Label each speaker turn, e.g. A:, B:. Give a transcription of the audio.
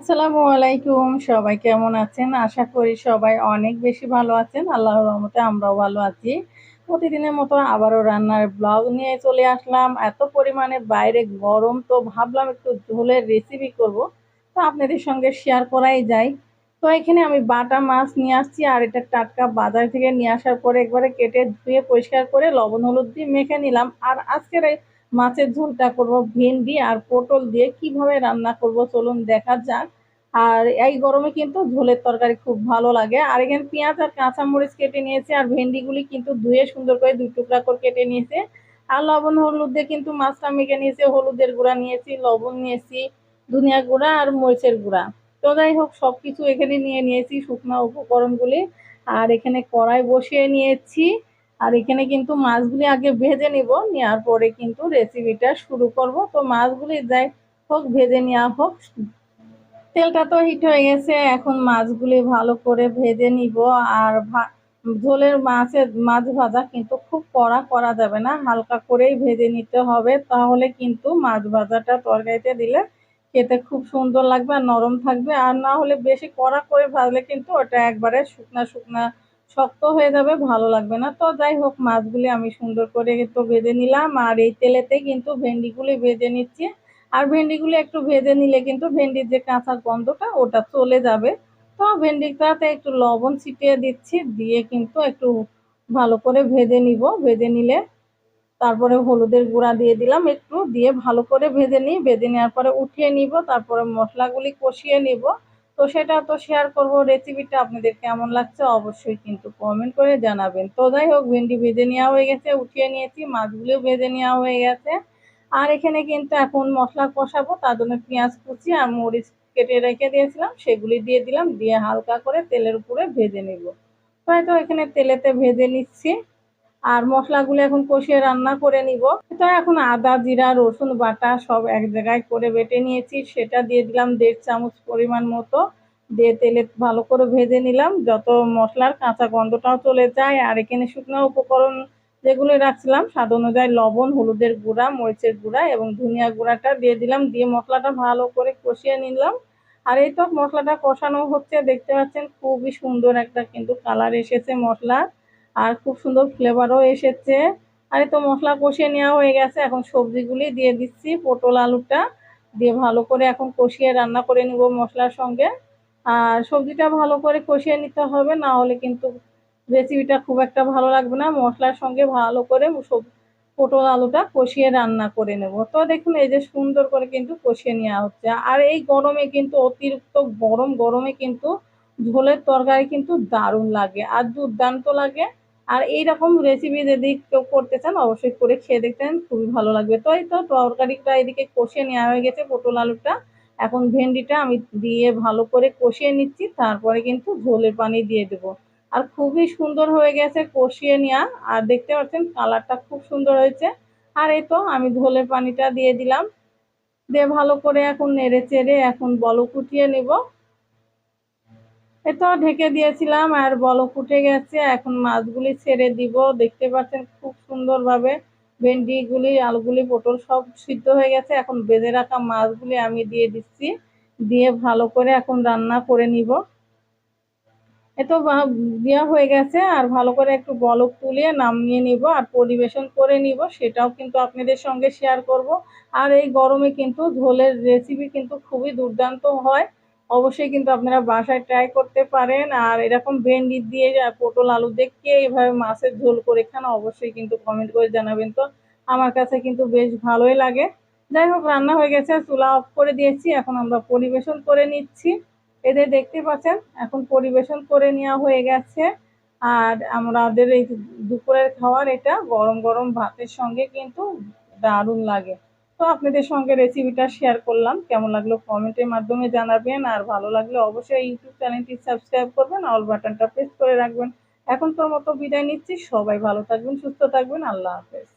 A: আসসালামু আলাইকুম, সবাই কেমন আছেন? আশা করি সবাই অনেক বেশি ভালো আছেন। আল্লাহর রহমতে আমরাও ভালো আছি। প্রতিদিনের মতো আবারও রান্নার ব্লগ নিয়ে চলে আসলাম। এত পরিমাণে বাইরে গরম, তো ভাবলাম একটু ঝোলের রেসিপি করব। তো আপনাদের সঙ্গে শেয়ার করাই যায়। তো এখানে আমি বাটা মাছ নিয়ে আসছি আর এটা টাটকা বাজার থেকে নিয়ে আসার পরে একবারে কেটে ধুয়ে পরিষ্কার করে লবণ, হলুদ দিয়ে মেখে নিলাম। আর আজকের এই মাছের ঝোলটা করব, ভেন্ডি আর পটল দিয়ে কীভাবে রান্না করব, চলুন দেখা যাক। আর এই গরমে কিন্তু ঝোলের তরকারি খুব ভালো লাগে। আর এখানে পেঁয়াজ আর কাঁচামরিচ কেটে নিয়েছে আর ভেন্ডিগুলি কিন্তু ধুয়ে সুন্দর করে দুই টুকরা করে কেটে নিয়েছে। আর লবণ হলুদ দিয়ে কিন্তু মাছটা মেখে নিয়েছে, হলুদের গুঁড়া নিয়েছি, লবণ নিয়েছি, ধনিয়া গুঁড়া আর মরিচের গুঁড়া। তো যাই হোক সব কিছু এখানে নিয়ে নিয়েছি শুকনো উপকরণগুলি। আর এখানে কড়াই বসিয়ে নিয়েছি। আর এখানে কিন্তু মাছগুলি আগে ভেজে নিব, নেওয়ার পরে কিন্তু রেসিপিটা শুরু করব। তো মাছগুলি যাই হোক, ভেজে নেওয়া হোক। তেলটা তো হিট হয়ে গেছে, এখন মাছগুলি ভালো করে ভেজে নিব। আর ঝোলের মাছের মাছ ভাজা কিন্তু খুব কড়া করা যাবে না, হালকা করেই ভেজে নিতে হবে। তাহলে কিন্তু মাছ ভাজাটা তরকারিতে দিলে খেতে খুব সুন্দর লাগবে আর নরম থাকবে। আর না হলে বেশি কড়া করে ভাজলে কিন্তু ওটা একবারে শুকনা শুকনা শক্ত হয়ে যাবে, ভালো লাগবে না। তো যাই হোক, মাছগুলি আমি সুন্দর করে তো ভেজে নিলাম। আর এই তেলেতে কিন্তু ভেন্ডিগুলি ভেজে নিচ্ছি। আর ভেন্ডিগুলি একটু ভেজে নিলে কিন্তু ভেন্ডির যে কাঁচা গন্ধটা, ওটা চলে যাবে। তো ভেন্ডিটাতে একটু লবণ ছিটিয়ে দিচ্ছি, দিয়ে কিন্তু একটু ভালো করে ভেজে নিব। ভেজে নিলে তারপরে হলুদের গুঁড়া দিয়ে দিলাম একটু, দিয়ে ভালো করে ভেজে নিই। ভেজে নেওয়ার পরে উঠিয়ে নিব, তারপরে মশলাগুলি কষিয়ে নিব। তো সেটা তো শেয়ার করব। রেসিপিটা আপনাদের কেমন লাগছে অবশ্যই কিন্তু কমেন্ট করে জানাবেন। তো যাই হোক, ভেন্ডি ভেজে নেওয়া হয়ে গেছে, উঠিয়ে নিয়েছি, মাছগুলিও ভেজে নেওয়া হয়ে গেছে। আর এখানে কিন্তু এখন মশলা কষাবো, তার জন্য পেঁয়াজ কুচি আর মরিচ কেটে রেখে দিয়েছিলাম, সেগুলি দিয়ে দিলাম, দিয়ে হালকা করে তেলের উপরে ভেজে নিব। তো এখানে তেলেতে ভেজে নিচ্ছি। আর মশলাগুলো এখন কষিয়ে রান্না করে নিব। তো এখন আদা, জিরা, রসুন, বাটা সব এক জায়গায় করে বেটে নিয়েছি। সেটা দিয়ে দিলাম দেড় চামচ পরিমাণ মতো। দিয়ে তেলে ভালো করে ভেজে নিলাম। যত মশলার কাঁচা গন্ধটাও চলে যায় আর এখানে শুকনো উপকরণ যেগুলো রাখছিলাম, স্বাদ অনুযায়ী লবণ, হলুদের গুঁড়া, মরিচের গুঁড়া এবং ধনিয়া গুঁড়াটা দিয়ে দিলাম। দিয়ে মশলাটা ভালো করে কষিয়ে নিলাম। আর এই তো মশলাটা কষানো হচ্ছে। দেখতে পাচ্ছেন খুবই সুন্দর একটা কিন্তু কালার এসেছে মশলা আর খুব সুন্দর ফ্লেভারও এসেছে। আর তো মশলা কষিয়ে নেওয়া হয়ে গেছে। এখন সবজিগুলি দিয়ে দিচ্ছি, পটল, আলুটা দিয়ে ভালো করে এখন কষিয়ে রান্না করে নিব মশলার সঙ্গে। আর সবজিটা ভালো করে কষিয়ে নিতে হবে, না হলে কিন্তু রেসিপিটা খুব একটা ভালো লাগবে না। মশলার সঙ্গে ভালো করে সব পটল, আলুটা কষিয়ে রান্না করে নেব। তো দেখুন, এই যে সুন্দর করে কিন্তু কষিয়ে নেওয়া হচ্ছে। আর এই গরমে কিন্তু অতিরিক্ত গরম, গরমে কিন্তু ঝোলের তরকারি কিন্তু দারুণ লাগে। আর দুর্দান্ত লাগে। আর এইরকম রেসিপি যদি কেউ করতে চান, অবশ্যই করে খেয়ে দেখতেন খুবই ভালো লাগবে। তো এই তো তরকারিটা এদিকে কষিয়ে নেওয়া হয়ে গেছে, পটল আলুটা। এখন ভেন্ডিটা আমি দিয়ে ভালো করে কষিয়ে নিচ্ছি, তারপরে কিন্তু ঝোলের পানি দিয়ে দেবো। আর খুবই সুন্দর হয়ে গেছে কষিয়ে নেওয়া, আর দেখতে পাচ্ছেন কালারটা খুব সুন্দর হয়েছে। আর এই তো আমি ধোলের পানিটা দিয়ে দিলাম। দিয়ে ভালো করে এখন নেড়ে চেড়ে এখন বলো ফুটিয়ে নেব। এতো ঢেকে দিয়েছিলাম আর বলো ফুটে গেছে। এখন মাছগুলি ছেড়ে দিব। দেখতে পাচ্ছেন খুব সুন্দরভাবে ভেন্ডিগুলি, আলুগুলি, পটল সব সিদ্ধ হয়ে গেছে। এখন বেঁধে রাখা মাছগুলি আমি দিয়ে দিচ্ছি। দিয়ে ভালো করে এখন রান্না করে নিব। এতো দেওয়া হয়ে গেছে আর ভালো করে একটু বলক তুলিয়ে নামিয়ে নিব আর পরিবেশন করে নিব। সেটাও কিন্তু আপনাদের সঙ্গে শেয়ার করব। আর এই গরমে কিন্তু ঝোলের রেসিপি কিন্তু খুবই দুর্দান্ত হয়। অবশ্যই কিন্তু আপনারা বাসায় ট্রাই করতে পারেন। আর এরকম ভেন্ডি দিয়ে পটল, আলু দেখে এইভাবে মাছের ঝোল করে খান, অবশ্যই কিন্তু কমেন্ট করে জানাবেন তো। আমার কাছে কিন্তু বেশ ভালোই লাগে। যাই হোক, রান্না হয়ে গেছে, চুলা অফ করে দিয়েছি। এখন আমরা পরিবেশন করে নিচ্ছি। এদের দেখতে পাচ্ছেন, এখন পরিবেশন করে নেওয়া হয়ে গেছে। আর আমাদের এই দুপুরের খাওয়ার এটা গরম গরম ভাতের সঙ্গে কিন্তু দারুণ লাগে। তো আপনাদের সঙ্গে রেসিপিটা শেয়ার করলাম। কেমন লাগল কমেন্টের মাধ্যমে জানাবেন। আর ভালো লাগলে অবশ্যই ইউটিউব চ্যানেলটি সাবস্ক্রাইব করবেন। অল বাটনটা প্রেস করে রাখবেন। এখন তোর মতো বিদায় নিচ্ছি। সবাই ভালো থাকবেন, সুস্থ থাকবেন। আল্লাহ হাফেজ।